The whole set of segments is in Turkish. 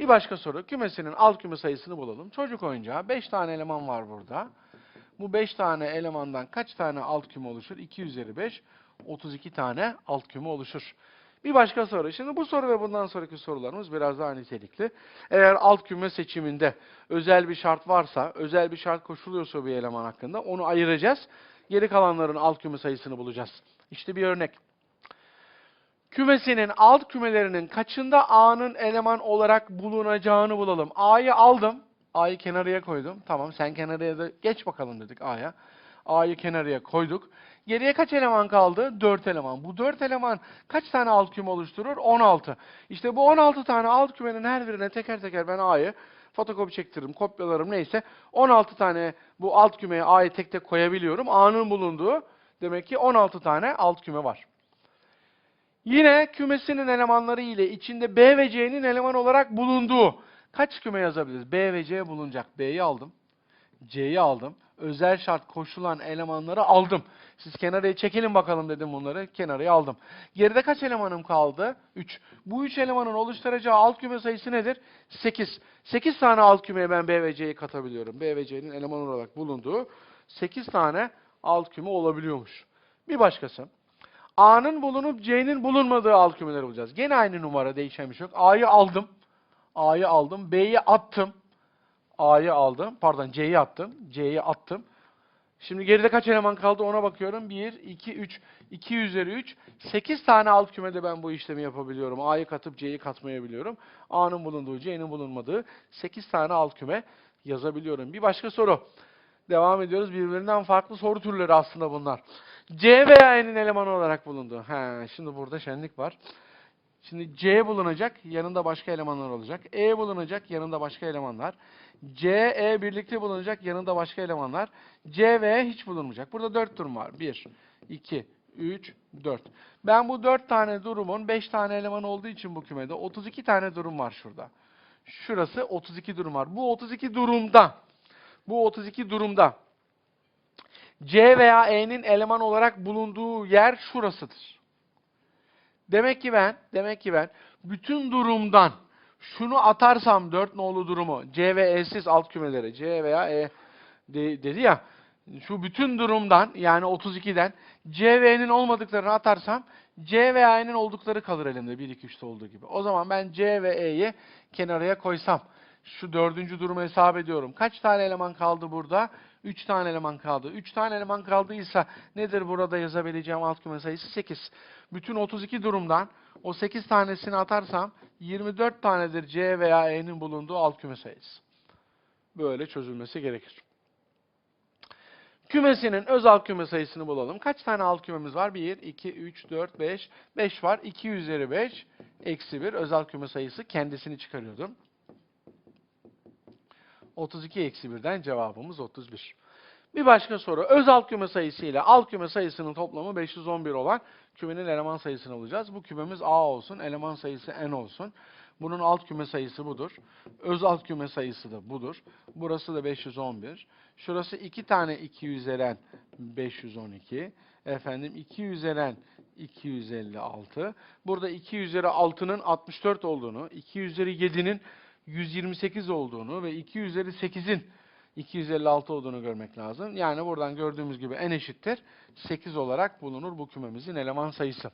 Bir başka soru. Kümesinin alt küme sayısını bulalım. Çocuk oyuncağı 5 tane eleman var burada. Bu 5 tane elemandan kaç tane alt küme oluşur? 2 üzeri 5, 32 tane alt küme oluşur. Bir başka soru. Şimdi bu soru ve bundan sonraki sorularımız biraz daha nitelikli. Eğer alt küme seçiminde özel bir şart varsa, özel bir şart koşuluyorsa bir eleman hakkında onu ayıracağız. Geri kalanların alt küme sayısını bulacağız. İşte bir örnek. Kümesinin alt kümelerinin kaçında A'nın eleman olarak bulunacağını bulalım. A'yı aldım. A'yı kenarıya koydum. Tamam sen kenarıya da geç bakalım dedik A'ya. A'yı kenarıya koyduk. Geriye kaç eleman kaldı? 4 eleman. Bu 4 eleman kaç tane alt küme oluşturur? 16. İşte bu 16 tane alt kümenin her birine teker teker ben A'yı fotokopi çektiririm, kopyalarım neyse. 16 tane bu alt kümeye A'yı tek tek koyabiliyorum. A'nın bulunduğu demek ki 16 tane alt küme var. Yine kümesinin elemanları ile içinde B ve C'nin eleman olarak bulunduğu kaç küme yazabiliriz? B ve C bulunacak. B'yi aldım. C'yi aldım. Özel şart koşulan elemanları aldım. Siz kenarıya çekelim bakalım dedim bunları. Kenarıya aldım. Geride kaç elemanım kaldı? 3. Bu 3 elemanın oluşturacağı alt küme sayısı nedir? 8. 8 tane alt kümeye ben B ve C'yi katabiliyorum. B ve C'nin eleman olarak bulunduğu 8 tane alt küme olabiliyormuş. Bir başkası. A'nın bulunup C'nin bulunmadığı alt kümeleri bulacağız. Gene aynı numara değişen şey yok. A'yı aldım. A'yı aldım. B'yi attım. A'yı aldım. Pardon C'yi attım. C'yi attım. Şimdi geride kaç eleman kaldı ona bakıyorum. 1, 2, 3. 2 üzeri 3. 8 tane alt kümede ben bu işlemi yapabiliyorum. A'yı katıp C'yi katmayabiliyorum. A'nın bulunduğu, C'nin bulunmadığı 8 tane alt küme yazabiliyorum. Bir başka soru. Devam ediyoruz. Birbirinden farklı soru türleri aslında bunlar. C veya E'nin elemanı olarak bulundu. He, şimdi burada şenlik var. Şimdi C bulunacak, yanında başka elemanlar olacak. E bulunacak, yanında başka elemanlar. C, E birlikte bulunacak, yanında başka elemanlar. C ve E hiç bulunmayacak. Burada dört durum var. 1, 2, 3, 4. Ben bu dört tane durumun 5 tane eleman olduğu için bu kümede 32 tane durum var şurada. Şurası 32 durum var. Bu 32 durumda, bu 32 durumda C veya E'nin eleman olarak bulunduğu yer şurasıdır. Demek ki ben, demek ki ben bütün durumdan şunu atarsam 4 nolu durumu C ve E'siz alt kümeleri C veya E de- dedi ya şu bütün durumdan yani 32'den C ve E'nin olmadıklarını atarsam C ve E'nin oldukları kalır elimde 1 2 3'te olduğu gibi. O zaman ben C ve E'yi kenarıya koysam şu dördüncü durumu hesap ediyorum. Kaç tane eleman kaldı burada? 3 tane eleman kaldı. 3 tane eleman kaldıysa nedir burada yazabileceğim alt küme sayısı? 8. Bütün 32 durumdan o 8 tanesini atarsam 24 tanedir C veya E'nin bulunduğu alt küme sayısı. Böyle çözülmesi gerekir. Kümesinin öz alt küme sayısını bulalım. Kaç tane alt kümemiz var? 1, 2, 3, 4, 5. 5 var. 2 üzeri 5 eksi 1 öz alt küme sayısı kendisini çıkarıyordum. 32 eksi 1'den cevabımız 31. Bir başka soru. Öz alt küme sayısı ile alt küme sayısının toplamı 511 olan kümenin eleman sayısını bulacağız. Bu kümemiz A olsun, eleman sayısı N olsun. Bunun alt küme sayısı budur. Öz alt küme sayısı da budur. Burası da 511. Şurası 2 tane 2 üzeren 512. Efendim 2 üzeren 256. Burada 2 üzeri 6'nın 64 olduğunu, 2 üzeri 7'nin 128 olduğunu ve 2 üzeri 8'in 256 olduğunu görmek lazım. Yani buradan gördüğümüz gibi n eşittir 8 olarak bulunur bu kümemizin eleman sayısı.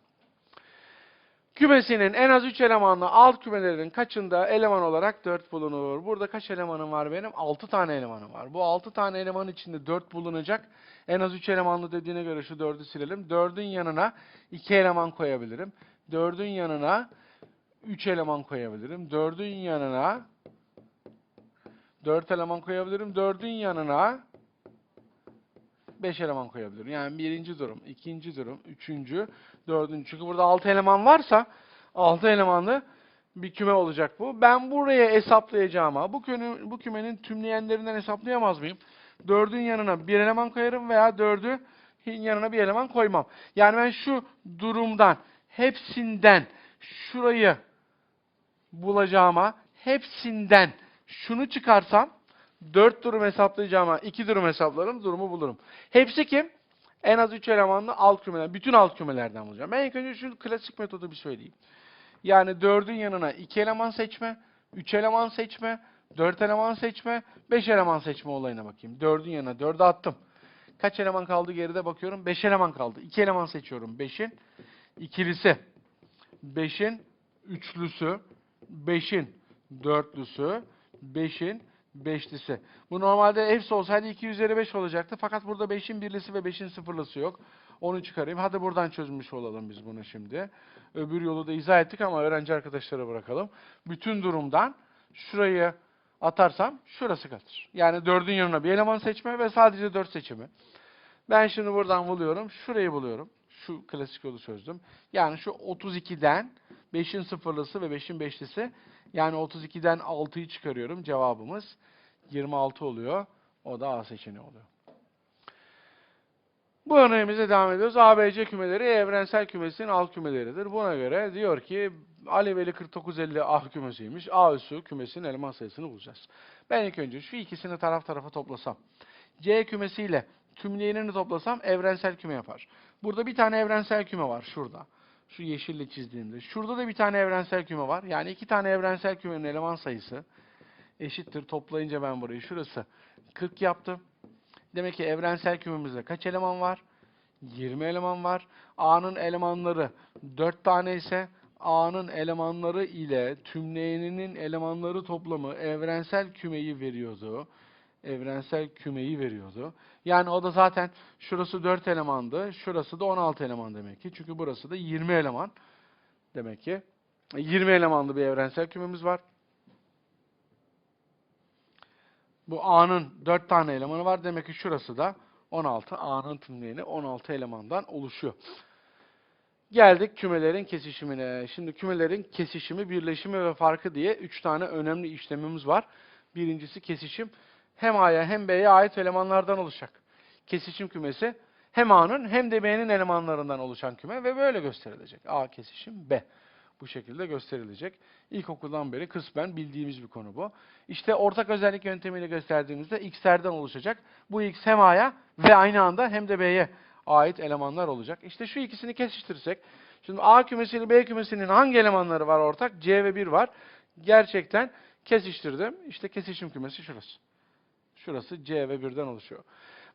Kümesinin en az 3 elemanlı alt kümelerinin kaçında eleman olarak 4 bulunur? Burada kaç elemanım var benim? 6 tane elemanım var. Bu 6 tane eleman içinde 4 bulunacak. En az 3 elemanlı dediğine göre şu 4'ü silelim. 4'ün yanına 2 eleman koyabilirim. 4'ün yanına 3 eleman koyabilirim. 4'ün yanına 4 eleman koyabilirim. 4'ün yanına 5 eleman koyabilirim. Yani birinci durum, ikinci durum, üçüncü, dördüncü. Çünkü burada 6 eleman varsa 6 elemanlı bir küme olacak bu. Ben buraya hesaplayacağıma bu, kümenin, bu kümenin tümleyenlerinden hesaplayamaz mıyım? 4'ün yanına bir eleman koyarım veya 4'ü yanına bir eleman koymam. Yani ben şu durumdan hepsinden şurayı bulacağıma hepsinden şunu çıkarsam 4 durum hesaplayacağıma 2 durum hesaplarım, durumu bulurum. Hepsi kim? En az 3 elemanlı alt kümeler. Bütün alt kümelerden bulacağım. Ben ilk önce şu klasik metodu bir söyleyeyim. Yani 4'ün yanına 2 eleman seçme, 3 eleman seçme, 4 eleman seçme, 5 eleman seçme olayına bakayım. 4'ün yanına 4'ü attım. Kaç eleman kaldı geride bakıyorum. 5 eleman kaldı. 2 eleman seçiyorum. 5'in ikilisi, 5'in üçlüsü, 5'in dörtlüsü, 5'in beşlisi. Bu normalde hepsi olsaydı 2 üzeri 5 olacaktı. Fakat burada 5'in birlisi ve 5'in sıfırlısı yok. Onu çıkarayım. Hadi buradan çözmüş olalım biz bunu şimdi. Öbür yolu da izah ettik ama öğrenci arkadaşlara bırakalım. Bütün durumdan şurayı atarsam şurası kalır. Yani 4'ün yanına bir eleman seçme ve sadece 4 seçimi. Ben şimdi buradan buluyorum. Şurayı buluyorum. Şu klasik yolu çözdüm. Yani şu 32'den 5'in sıfırlısı ve 5'in beşlisi yani 32'den 6'yı çıkarıyorum. Cevabımız 26 oluyor. O da A seçeneği oluyor. Bu örneğimize devam ediyoruz. ABC kümeleri evrensel kümesinin alt kümeleridir. Buna göre diyor ki Ali Veli 4950 A kümesiymiş. A üssü kümesinin eleman sayısını bulacağız. Ben ilk önce şu ikisini taraf tarafa toplasam. C kümesiyle tümleyenini toplasam evrensel küme yapar. Burada bir tane evrensel küme var şurada. Şu yeşille çizdiğimde. Şurada da bir tane evrensel küme var. Yani iki tane evrensel kümenin eleman sayısı eşittir. Toplayınca ben burayı şurası 40 yaptım. Demek ki evrensel kümemizde kaç eleman var? 20 eleman var. A'nın elemanları 4 tane ise A'nın elemanları ile tümleyeninin elemanları toplamı evrensel kümeyi veriyordu. Evrensel kümeyi veriyordu. Yani o da zaten şurası 4 elemandı, şurası da 16 eleman demek ki. Çünkü burası da 20 eleman demek ki. 20 elemanlı bir evrensel kümemiz var. Bu A'nın 4 tane elemanı var. Demek ki şurası da 16. A'nın tümleyeni 16 elemandan oluşuyor. Geldik kümelerin kesişimine. Şimdi kümelerin kesişimi, birleşimi ve farkı diye 3 tane önemli işlemimiz var. Birincisi kesişim. Hem A'ya hem B'ye ait elemanlardan oluşacak. Kesişim kümesi hem A'nın hem de B'nin elemanlarından oluşan küme ve böyle gösterilecek. A kesişim B. Bu şekilde gösterilecek. İlkokuldan beri kısmen bildiğimiz bir konu bu. İşte ortak özellik yöntemiyle gösterdiğimizde x'lerden oluşacak. Bu x hem A'ya ve aynı anda hem de B'ye ait elemanlar olacak. İşte şu ikisini kesiştirirsek, şimdi A kümesiyle B kümesinin hangi elemanları var ortak? C ve 1 var. Gerçekten kesiştirdim. İşte kesişim kümesi şurası. Şurası C ve 1'den oluşuyor.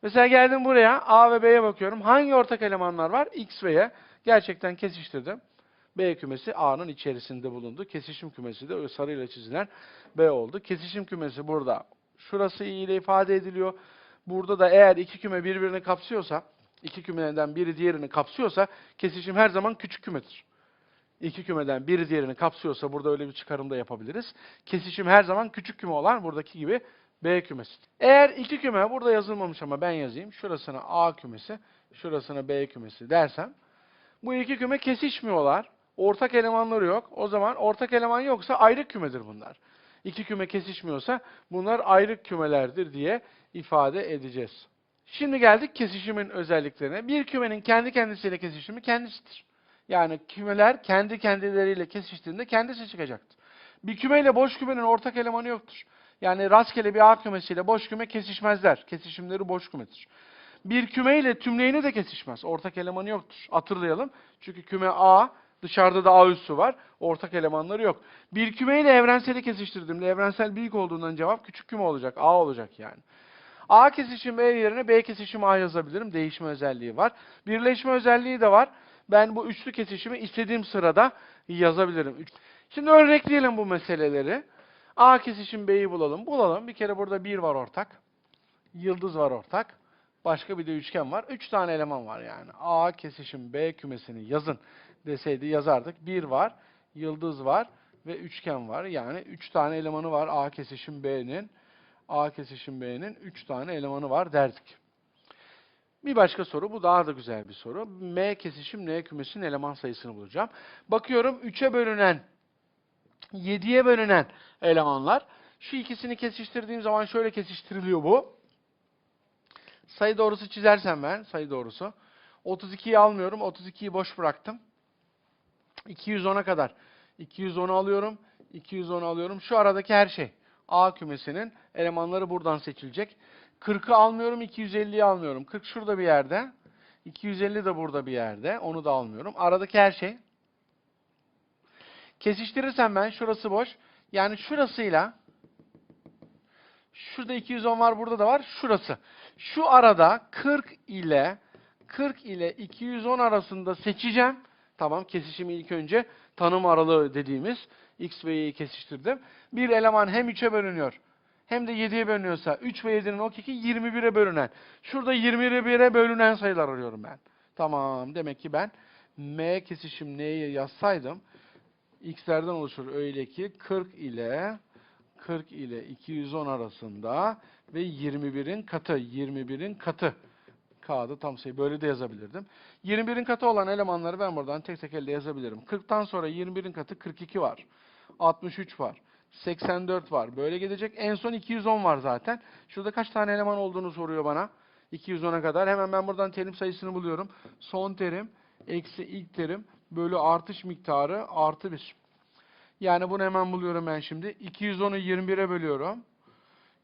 Mesela geldim buraya A ve B'ye bakıyorum. Hangi ortak elemanlar var? X ve Y. Gerçekten kesiştirdim. B kümesi A'nın içerisinde bulundu. Kesişim kümesi de sarıyla çizilen B oldu. Kesişim kümesi burada. Şurası i ile ifade ediliyor. Burada da eğer iki küme birbirini kapsıyorsa, iki kümeden biri diğerini kapsıyorsa kesişim her zaman küçük kümedir. İki kümeden biri diğerini kapsıyorsa burada öyle bir çıkarım da yapabiliriz. Kesişim her zaman küçük küme olan buradaki gibi B kümesi. Eğer iki küme burada yazılmamış ama ben yazayım. Şurasına A kümesi, şurasına B kümesi dersem bu iki küme kesişmiyorlar. Ortak elemanları yok. O zaman ortak eleman yoksa ayrı kümedir bunlar. İki küme kesişmiyorsa bunlar ayrı kümelerdir diye ifade edeceğiz. Şimdi geldik kesişimin özelliklerine. Bir kümenin kendi kendisiyle kesişimi kendisidir. Yani kümeler kendi kendileriyle kesiştiğinde kendisi çıkacaktır. Bir kümeyle boş kümenin ortak elemanı yoktur. Yani rastgele bir A kümesiyle boş küme kesişmezler. Kesişimleri boş kümedir. Bir küme ile tümleyeni de kesişmez. Ortak elemanı yoktur. Hatırlayalım. Çünkü küme A, dışarıda da A üssü var. Ortak elemanları yok. Bir küme ile evrenseli kesiştirdiğimde evrensel büyük olduğundan cevap küçük küme olacak. A olacak yani. A kesişim B yerine B kesişim A yazabilirim. Değişme özelliği var. Birleşme özelliği de var. Ben bu üçlü kesişimi istediğim sırada yazabilirim. Şimdi örnekleyelim bu meseleleri. A kesişim B'yi bulalım. Bulalım. Bir kere burada 1 var ortak. Yıldız var ortak. Başka bir de üçgen var. Üç tane eleman var yani. A kesişim B kümesini yazın deseydi yazardık. Bir var, yıldız var ve üçgen var. Yani üç tane elemanı var A kesişim B'nin. A kesişim B'nin üç tane elemanı var derdik. Bir başka soru, bu daha da güzel bir soru. M kesişim N kümesinin eleman sayısını bulacağım. Bakıyorum 3'e bölünen, 7'ye bölünen elemanlar. Şu ikisini kesiştirdiğim zaman şöyle kesiştiriliyor bu. Sayı doğrusu çizersem ben, sayı doğrusu. 32'yi almıyorum, 32'yi boş bıraktım. 210'a kadar. 210'u alıyorum, 210'u alıyorum. Şu aradaki her şey. A kümesinin elemanları buradan seçilecek. 40'ı almıyorum, 250'yi almıyorum. 40 şurada bir yerde. 250 de burada bir yerde. Onu da almıyorum. Aradaki her şey. Kesiştirirsem ben, şurası boş. Yani şurasıyla şurada 210 var, burada da var. Şurası. Şu arada 40 ile 40 ile 210 arasında seçeceğim. Tamam, kesişimi ilk önce tanım aralığı dediğimiz x ve y'yi kesiştirdim. Bir eleman hem 3'e bölünüyor hem de 7'ye bölünüyorsa 3 ve 7'nin o keki 21'e bölünen. Şurada 21'e bölünen sayılar arıyorum ben. Tamam, demek ki ben m kesişim n'yi yazsaydım x'lerden oluşur öyle ki 40 ile 40 ile 210 arasında ve 21'in katı, 21'in katı. K'da tam sayı böyle de yazabilirdim. 21'in katı olan elemanları ben buradan tek tek elde yazabilirim. 40'tan sonra 21'in katı 42 var. 63 var. 84 var. Böyle gidecek. En son 210 var zaten. Şurada kaç tane eleman olduğunu soruyor bana. 210'a kadar. Hemen ben buradan terim sayısını buluyorum. Son terim eksi ilk terim bölü artış miktarı artı 1. Yani bunu hemen buluyorum ben şimdi. 210'u 21'e bölüyorum.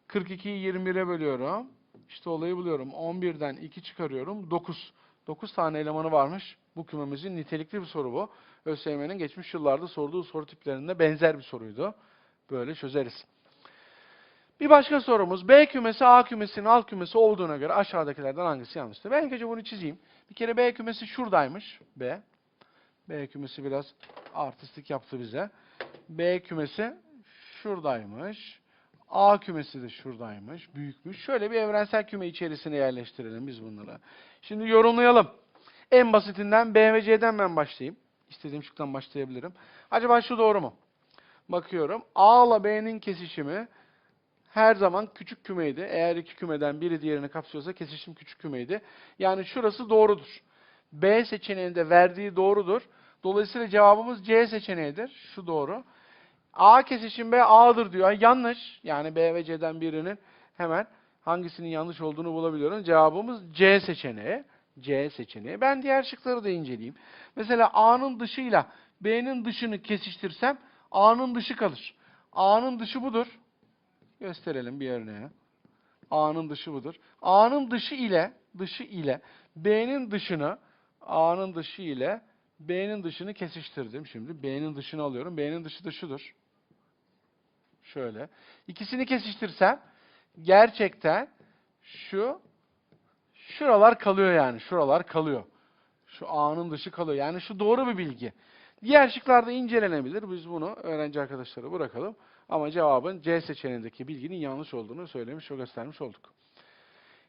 42'yi 21'e bölüyorum. İşte olayı buluyorum. 11'den 2 çıkarıyorum. 9. 9 tane elemanı varmış. Bu kümemizin nitelikli bir soru bu. ÖSYM'nin geçmiş yıllarda sorduğu soru tiplerinde benzer bir soruydu. Böyle çözeriz. Bir başka sorumuz. B kümesi A kümesinin alt kümesi olduğuna göre aşağıdakilerden hangisi yanlıştır? Ben ilk önce bunu çizeyim. Bir kere B kümesi şuradaymış. B. B kümesi biraz artistik yaptı bize. B kümesi şuradaymış. A kümesi de şuradaymış. Büyükmüş. Şöyle bir evrensel küme içerisine yerleştirelim biz bunları. Şimdi yorumlayalım. En basitinden B ve C'den ben başlayayım. İstediğim şıktan başlayabilirim. Acaba şu doğru mu? Bakıyorum. A ile B'nin kesişimi her zaman küçük kümeydi. Eğer iki kümeden biri diğerini kapsıyorsa kesişim küçük kümeydi. Yani şurası doğrudur. B seçeneğinde verdiği doğrudur. Dolayısıyla cevabımız C seçeneğidir. Şu doğru. A kesişim B A'dır diyor. Yanlış. Yani B ve C'den birinin hemen hangisinin yanlış olduğunu bulabiliyorum. Cevabımız C seçeneği. C seçeneği. Ben diğer şıkları da inceleyeyim. Mesela A'nın dışıyla B'nin dışını kesiştirsem A'nın dışı kalır. A'nın dışı budur. Gösterelim bir örneğe. A'nın dışı budur. A'nın dışı ile dışı ile B'nin dışını A'nın dışı ile B'nin dışını kesiştirdim şimdi. B'nin dışını alıyorum. B'nin dışı da şudur. Şöyle. İkisini kesiştirsem gerçekten şu şuralar kalıyor yani. Şuralar kalıyor. Şu A'nın dışı kalıyor. Yani şu doğru bir bilgi. Diğer şıklarda incelenebilir. Biz bunu öğrenci arkadaşlara bırakalım. Ama cevabın C seçeneğindeki bilginin yanlış olduğunu söylemiş ve göstermiş olduk.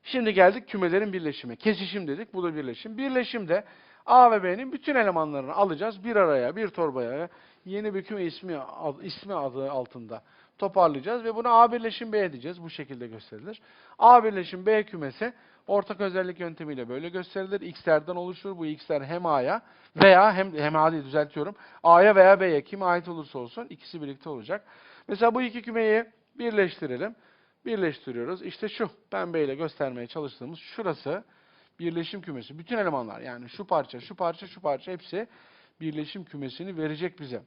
Şimdi geldik kümelerin birleşimi. Kesişim dedik. Bu da birleşim. Birleşimde A ve B'nin bütün elemanlarını alacağız. Bir araya, bir torbaya yeni bir küme ismi, ad- ismi adı altında toparlayacağız ve bunu A birleşim B edeceğiz. Bu şekilde gösterilir. A birleşim B kümesi ortak özellik yöntemiyle böyle gösterilir. X'lerden oluşur. Bu X'ler hem A'ya veya hem, hem A değil düzeltiyorum. A'ya veya B'ye kime ait olursa olsun ikisi birlikte olacak. Mesela bu iki kümeyi birleştirelim. Birleştiriyoruz. İşte şu pembeyle göstermeye çalıştığımız şurası birleşim kümesi. Bütün elemanlar yani şu parça, şu parça, şu parça hepsi birleşim kümesini verecek bize.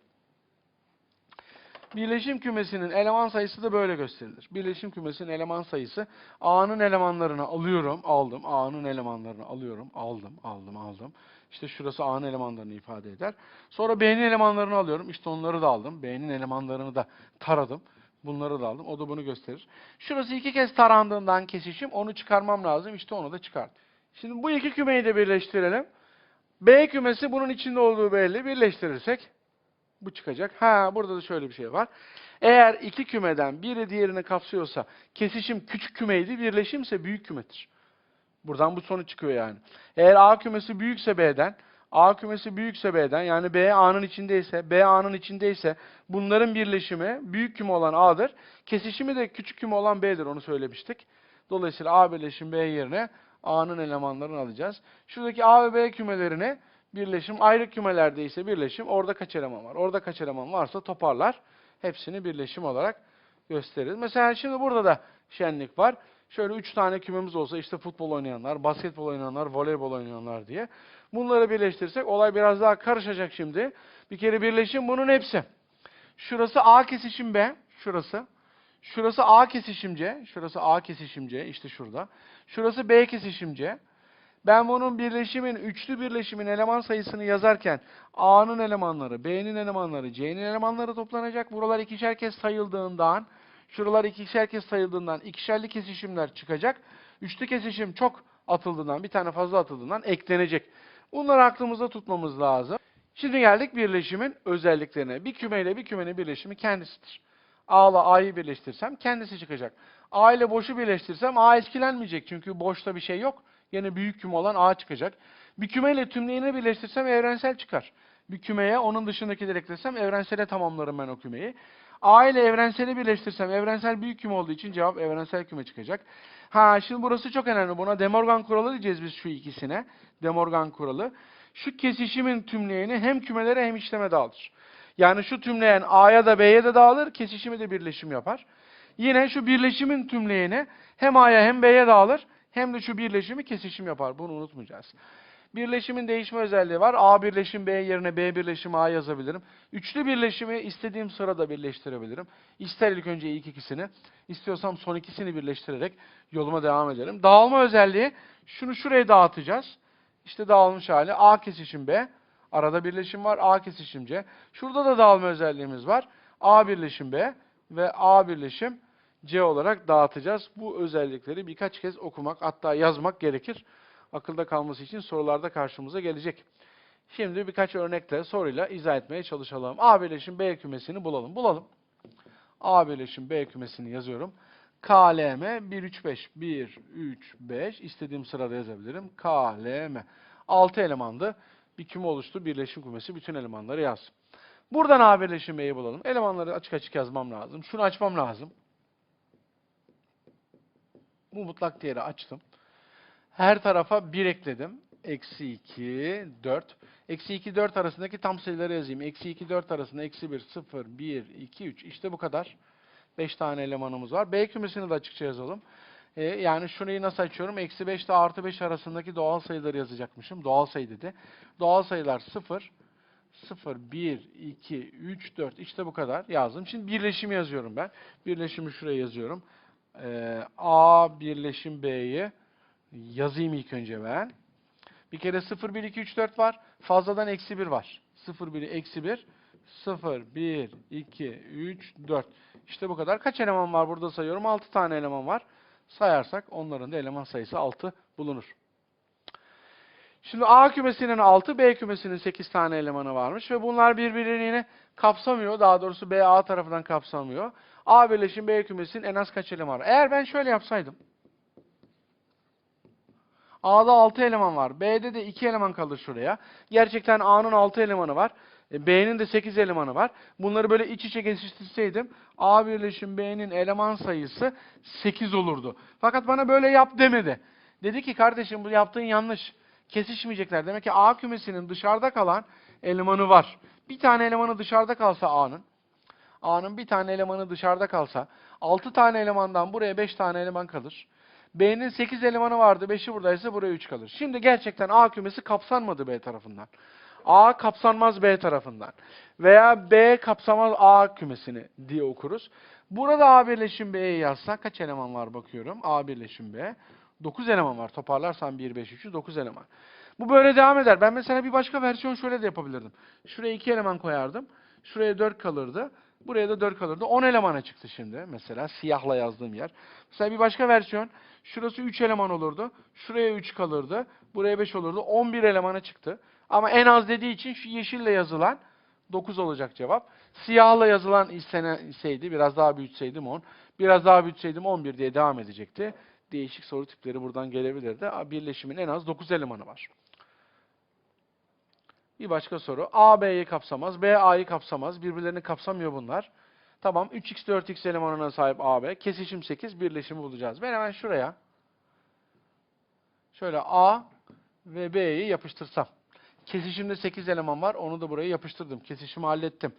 Birleşim kümesinin eleman sayısı da böyle gösterilir. Birleşim kümesinin eleman sayısı A'nın elemanlarını alıyorum, aldım. A'nın elemanlarını alıyorum, aldım, aldım, aldım. İşte şurası A'nın elemanlarını ifade eder. Sonra B'nin elemanlarını alıyorum. İşte onları da aldım. B'nin elemanlarını da taradım. Bunları da aldım. O da bunu gösterir. Şurası iki kez tarandığından kesişim. Onu çıkarmam lazım. İşte onu da çıkart. Şimdi bu iki kümeyi de birleştirelim. B kümesi bunun içinde olduğu belli. Birleştirirsek bu çıkacak. Ha burada da şöyle bir şey var. Eğer iki kümeden biri diğerini kapsıyorsa kesişim küçük kümeydi, birleşimse büyük kümedir. Buradan bu sonuç çıkıyor yani. Eğer A kümesi büyükse B'den, A kümesi büyükse B'den yani B A'nın içindeyse, B A'nın içindeyse bunların birleşimi büyük küme olan A'dır. Kesişimi de küçük küme olan B'dir onu söylemiştik. Dolayısıyla A birleşim B yerine A'nın elemanlarını alacağız. Şuradaki A ve B kümelerini birleşim ayrı kümelerde ise birleşim orada kaç eleman var? Orada kaç eleman varsa toparlar. Hepsini birleşim olarak gösteririz. Mesela şimdi burada da şenlik var. Şöyle üç tane kümemiz olsa işte futbol oynayanlar, basketbol oynayanlar, voleybol oynayanlar diye. Bunları birleştirirsek olay biraz daha karışacak şimdi. Bir kere birleşim bunun hepsi. Şurası A kesişim B, şurası. Şurası A kesişim C, şurası A kesişim C, işte şurada. Şurası B kesişim C. Ben bunun birleşimin, üçlü birleşimin eleman sayısını yazarken A'nın elemanları, B'nin elemanları, C'nin elemanları toplanacak. Buralar ikişer kez sayıldığından, şuralar ikişer kez sayıldığından ikişerli kesişimler çıkacak. Üçlü kesişim çok atıldığından, bir tane fazla atıldığından eklenecek. Bunları aklımızda tutmamız lazım. Şimdi geldik birleşimin özelliklerine. Bir kümeyle bir kümenin birleşimi kendisidir. A ile A'yı birleştirsem kendisi çıkacak. A ile boşu birleştirsem A etkilenmeyecek çünkü boşta bir şey yok. Yine büyük küme olan A çıkacak. Bir kümeyle tümleyeni birleştirsem evrensel çıkar. Bir kümeye onun dışındakileri eklesem evrensele tamamlarım ben o kümeyi. A ile evrenseli birleştirsem evrensel büyük küme olduğu için cevap evrensel küme çıkacak. Ha şimdi burası çok önemli. Buna De Morgan kuralı diyeceğiz biz şu ikisine. De Morgan kuralı. Şu kesişimin tümleyeni hem kümelere hem işleme dağılır. Yani şu tümleyen A'ya da B'ye de dağılır, kesişimi de birleşim yapar. Yine şu birleşimin tümleyeni hem A'ya hem B'ye dağılır, hem de şu birleşimi kesişim yapar. Bunu unutmayacağız. Birleşimin değişme özelliği var. A birleşim B yerine B birleşim A yazabilirim. Üçlü birleşimi istediğim sırada birleştirebilirim. İster ilk önce ilk ikisini, istiyorsam son ikisini birleştirerek yoluma devam ederim. Dağılma özelliği, şunu şuraya dağıtacağız. İşte dağılmış hali A kesişim B. Arada birleşim var. A kesişim C. Şurada da dağılma özelliğimiz var. A birleşim B ve A birleşim C olarak dağıtacağız. Bu özellikleri birkaç kez okumak hatta yazmak gerekir. Akılda kalması için sorularda karşımıza gelecek. Şimdi birkaç örnekle soruyla izah etmeye çalışalım. A birleşim B kümesini bulalım. Bulalım. A birleşim B kümesini yazıyorum. KLM 1 3 5 1 3 5 istediğim sırada yazabilirim. KLM 6 elemandı. Bir küme oluştu. Birleşim kümesi bütün elemanları yaz. Buradan A bulalım. Elemanları açık açık yazmam lazım. Şunu açmam lazım. Bu mutlak değeri açtım. Her tarafa 1 ekledim. Eksi 2, 4. Eksi 2, 4 arasındaki tam sayıları yazayım. Eksi 2, 4 arasında eksi 1, 0, 1, 2, 3. İşte bu kadar. 5 tane elemanımız var. B kümesini de açıkça yazalım. Ee, yani şurayı nasıl açıyorum? Eksi 5 ile artı 5 arasındaki doğal sayıları yazacakmışım. Doğal sayı dedi. Doğal sayılar 0, 0, 1, 2, 3, 4. İşte bu kadar yazdım. Şimdi birleşimi yazıyorum ben. Birleşimi şuraya yazıyorum. Ee, A birleşim B'yi yazayım ilk önce ben. Bir kere 0, 1, 2, 3, 4 var. Fazladan eksi 1 var. 0, 1, eksi 1. 0, 1, 2, 3, 4. İşte bu kadar. Kaç eleman var burada sayıyorum? 6 tane eleman var. Sayarsak onların da eleman sayısı 6 bulunur. Şimdi A kümesinin 6, B kümesinin 8 tane elemanı varmış ve bunlar birbirini kapsamıyor. Daha doğrusu B A tarafından kapsamıyor. A birleşim B kümesinin en az kaç eleman var? Eğer ben şöyle yapsaydım. A'da 6 eleman var. B'de de 2 eleman kalır şuraya. Gerçekten A'nın 6 elemanı var. E, B'nin de 8 elemanı var. Bunları böyle iç içe geçiştirseydim A birleşim B'nin eleman sayısı 8 olurdu. Fakat bana böyle yap demedi. Dedi ki kardeşim bu yaptığın yanlış. Kesişmeyecekler. Demek ki A kümesinin dışarıda kalan elemanı var. Bir tane elemanı dışarıda kalsa A'nın, A'nın bir tane elemanı dışarıda kalsa, 6 tane elemandan buraya 5 tane eleman kalır. B'nin 8 elemanı vardı, 5'i buradaysa buraya 3 kalır. Şimdi gerçekten A kümesi kapsanmadı B tarafından. A kapsanmaz B tarafından. Veya B kapsamaz A kümesini diye okuruz. Burada A birleşim B'yi yazsak kaç eleman var bakıyorum. A birleşim B. 9 eleman var. Toparlarsam 1, 5, 3'ü 9 eleman. Bu böyle devam eder. Ben mesela bir başka versiyon şöyle de yapabilirdim. Şuraya 2 eleman koyardım. Şuraya 4 kalırdı. Buraya da 4 kalırdı. 10 elemana çıktı şimdi. Mesela siyahla yazdığım yer. Mesela bir başka versiyon. Şurası 3 eleman olurdu. Şuraya 3 kalırdı. Buraya 5 olurdu. 11 elemana çıktı. Ama en az dediği için şu yeşille yazılan 9 olacak cevap. Siyahla yazılan istenseydi, biraz daha büyütseydim 10. Biraz daha büyütseydim 11 diye devam edecekti. Değişik soru tipleri buradan gelebilirdi. Birleşimin en az 9 elemanı var. Bir başka soru. A, B'yi kapsamaz. B, A'yı kapsamaz. Birbirlerini kapsamıyor bunlar. Tamam. 3x, 4x elemanına sahip A, B. Kesişim 8. Birleşimi bulacağız. Ben hemen şuraya şöyle A ve B'yi yapıştırsam. Kesişimde 8 eleman var. Onu da buraya yapıştırdım. Kesişimi hallettim.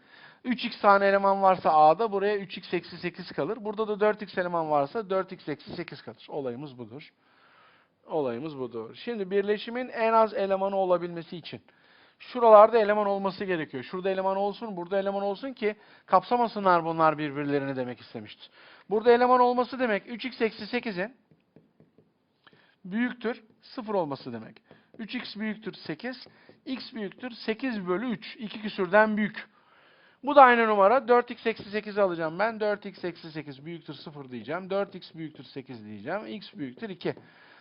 3x tane eleman varsa A'da buraya 3x eksi 8 kalır. Burada da 4x eleman varsa 4x eksi 8 kalır. Olayımız budur. Olayımız budur. Şimdi birleşimin en az elemanı olabilmesi için şuralarda eleman olması gerekiyor. Şurada eleman olsun, burada eleman olsun ki kapsamasınlar bunlar birbirlerini demek istemiştir. Burada eleman olması demek 3x eksi 8'in büyüktür 0 olması demek. 3x büyüktür 8. x büyüktür 8 bölü 3. 2 küsürden büyük. Bu da aynı numara. 4x eksi 8 alacağım ben. 4x eksi 8 büyüktür 0 diyeceğim. 4x büyüktür 8 diyeceğim. x büyüktür 2.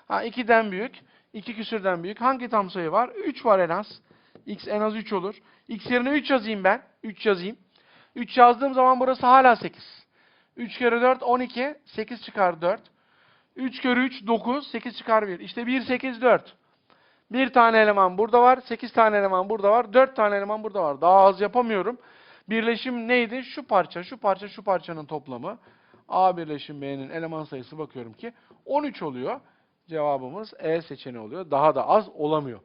Ha 2'den büyük. 2 küsürden büyük. Hangi tam sayı var? 3 var en az. x en az 3 olur. x yerine 3 yazayım ben. 3 yazayım. 3 yazdığım zaman burası hala 8. 3 kere 4 12. 8 çıkar 4. 3 kere 3 9. 8 çıkar 1. İşte 1 8 4. Bir tane eleman burada var. 8 tane eleman burada var. 4 tane eleman burada var. Daha az yapamıyorum. Birleşim neydi? Şu parça, şu parça, şu parçanın toplamı. A birleşim B'nin eleman sayısı bakıyorum ki 13 oluyor. Cevabımız E seçeneği oluyor. Daha da az olamıyor.